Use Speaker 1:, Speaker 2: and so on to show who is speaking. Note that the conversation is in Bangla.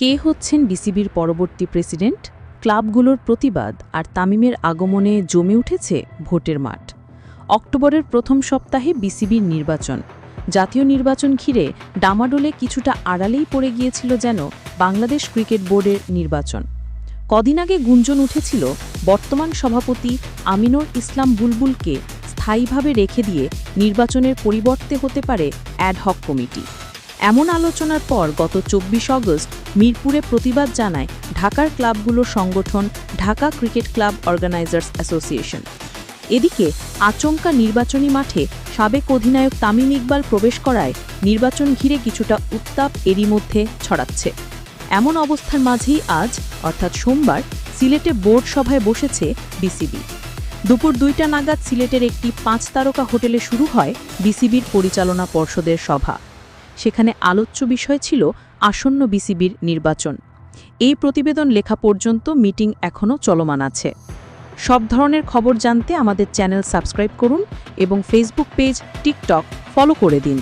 Speaker 1: কে হচ্ছেন বিসিবির পরবর্তী প্রেসিডেন্ট? ক্লাবগুলোর প্রতিবাদ আর তামিমের আগমনে জমে উঠেছে ভোটের মাঠ। অক্টোবরের প্রথম সপ্তাহে বিসিবির নির্বাচন। জাতীয় নির্বাচন ঘিরে ডামাডোলে কিছুটা আড়ালেই পড়ে গিয়েছিল যেন বাংলাদেশ ক্রিকেট বোর্ডের নির্বাচন। কদিন আগে গুঞ্জন উঠেছিল বর্তমান সভাপতি আমিনুর ইসলাম বুলবুলকে স্থায়ীভাবে রেখে দিয়ে নির্বাচনের পরিবর্তে হতে পারে অ্যাডহক কমিটি। এমন আলোচনার পর গত চব্বিশ অগস্ট মিরপুরে প্রতিবাদ জানায় ঢাকার ক্লাবগুলোর সংগঠন Dhaka cricket club organisers association. এদিকে আচমকা নির্বাচনী মাঠে সাবেক অধিনায়ক তামিম ইকবাল প্রবেশ করায় নির্বাচন ঘিরে কিছুটা উত্তাপ এরই মধ্যে ছড়াচ্ছে। এমন অবস্থার মাঝেই আজ, অর্থাৎ সোমবার, সিলেটে বোর্ড সভায় বসেছে বিসিবি। দুপুর দুইটা নাগাদ সিলেটের একটি পাঁচ তারকা হোটেলে শুরু হয় বিসিবির পরিচালনা পর্ষদের সভা। সেখানে আলোচ্য বিষয় ছিল আসন্ন বিসিবির নির্বাচন। এই প্রতিবেদন লেখা পর্যন্ত মিটিং এখনও চলমান আছে। সব ধরনের খবর জানতে আমাদের চ্যানেল সাবস্ক্রাইব করুন এবং ফেসবুক পেজ, টিকটক, ফলো করে দিন।